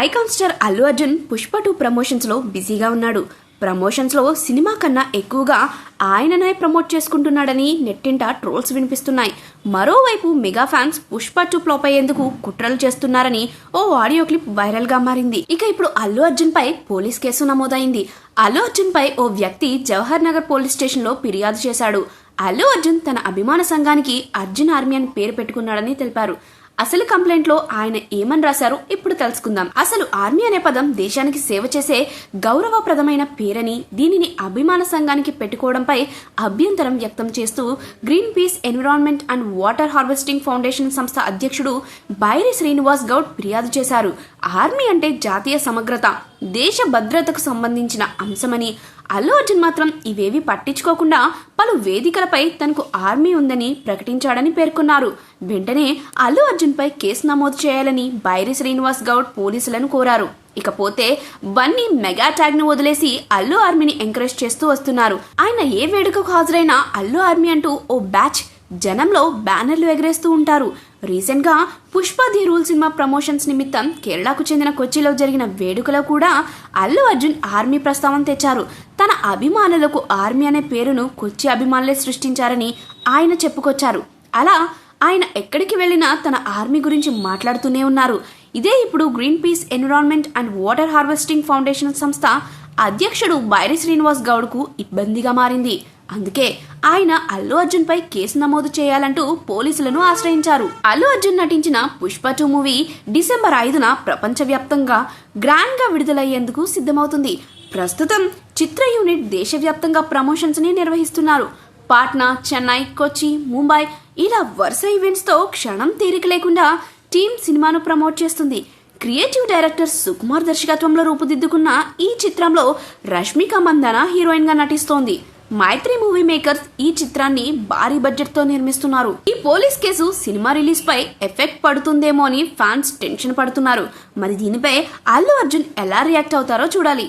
Icon star Allu Arjun Pushpa two ప్రమోషన్స్లో బిజీగా ఉన్నాడు. ప్రమోషన్స్లో cinema కన్నా ఎక్కువగా ఆయననే ప్రమోట్ చేసుకుంటున్నాడని నెట్టింట ట్రోల్స్ వినిపిస్తున్నాయి. మరోవైపు mega fans Pushpa two flop అయ్యేందుకు కుట్రలు చేస్తున్నారని ఓ ఆడియో క్లిప్ వైరల్గా మారింది. ఇక ఇప్పుడు అల్లు అర్జున్ పై పోలీస్ కేసు నమోదైంది. అల్లు అర్జున్ పై ఓ వ్యక్తి జవహర్ నగర్ పోలీస్ స్టేషన్లో ఫిర్యాదు చేశాడు. అల్లు అర్జున్ తన అభిమాన సంఘానికి అర్జున్ ఆర్మీ అని పేరు పెట్టుకున్నాడని తెలిపారు. అసలు కంప్లైంట్లో ఆయన ఏమని రాశారో ఇప్పుడు తెలుసుకుందాం. అసలు ఆర్మీ అనే పదం దేశానికి సేవ చేసే గౌరవప్రదమైన పేరని దీనిని అభిమాన సంఘానికి పెట్టుకోవడంపై అభ్యంతరం వ్యక్తం చేస్తూ green peace environment and water harvesting foundation సంస్థ అధ్యక్షుడు బైరి శ్రీనివాస్ గౌడ్ ఫిర్యాదు చేశారు. ఆర్మీ అంటే జాతీయ సమగ్రత దేశ భద్రతకు సంబంధించిన అంశమని. అల్లు అర్జున్ మాత్రం ఇవేవి పట్టించుకోకుండా పలు వేదికలపై తనకు ఆర్మీ ఉందని ప్రకటించాడని పేర్కొన్నారు. వెంటనే అల్లు అర్జున్ పై కేసు నమోదు చేయాలని బైరి శ్రీనివాస్ గౌడ్ పోలీసులను కోరారు. ఇకపోతే బన్నీ మెగా ట్యాగ్ను వదిలేసి అల్లు ఆర్మీని ఎంకరేజ్ చేస్తూ వస్తున్నారు. ఆయన ఏ వేడుకకు హాజరైనా అల్లు ఆర్మీ అంటూ ఓ బ్యాచ్ జనంలో బ్యానర్లు ఎగరేస్తూ ఉంటారు. రీసెంట్గా పుష్ప ది రూల్ సినిమా ప్రమోషన్స్ నిమిత్తం కేరళకు చెందిన కొచ్చిలో జరిగిన వేడుకలో కూడా అల్లు అర్జున్ ఆర్మీ ప్రస్తావన తెచ్చారు. తన అభిమానులకు ఆర్మీ అనే పేరును కొచ్చి అభిమానులే సృష్టించారని ఆయన చెప్పుకొచ్చారు. అలా ఆయన ఎక్కడికి వెళ్ళినా తన ఆర్మీ గురించి మాట్లాడుతూనే ఉన్నారు. ఇదే ఇప్పుడు green peace environment and water harvesting foundation సంస్థ అధ్యక్షుడు బైరి శ్రీనివాస్ గౌడ్కు ఇబ్బందిగా మారింది. అందుకే ఆయన అల్లు అర్జున్ పై కేసు నమోదు చేయాలంటూ పోలీసులను ఆశ్రయించారు. అల్లు అర్జున్ నటించిన పుష్ప టూ మూవీ డిసెంబర్ ఐదున ప్రపంచవ్యాప్తంగా గ్రాండ్గా విడుదలయ్యేందుకు సిద్ధమవుతుంది. ప్రస్తుతం చిత్ర యూనిట్ దేశవ్యాప్తంగా ప్రమోషన్స్ని నిర్వహిస్తున్నారు. పాట్నా చెన్నై కొచ్చి ముంబై ఇలా వరుస ఈవెంట్స్తో క్షణం తీరిక లేకుండా టీం సినిమాను ప్రమోట్ చేస్తుంది. క్రియేటివ్ డైరెక్టర్ సుకుమార్ దర్శకత్వంలో రూపుదిద్దుకున్న ఈ చిత్రంలో రష్మిక మందన హీరోయిన్గా నటిస్తోంది. మైత్రి మూవీ మేకర్స్ ఈ చిత్రాన్ని భారీ బడ్జెట్తో నిర్మిస్తున్నారు. ఈ పోలీస్ కేసు సినిమా రిలీజ్ పై ఎఫెక్ట్ పడుతుందేమో అని ఫ్యాన్స్ టెన్షన్ పడుతున్నారు. మరి దీనిపై అల్లు అర్జున్ ఎలా రియాక్ట్ అవుతారో చూడాలి.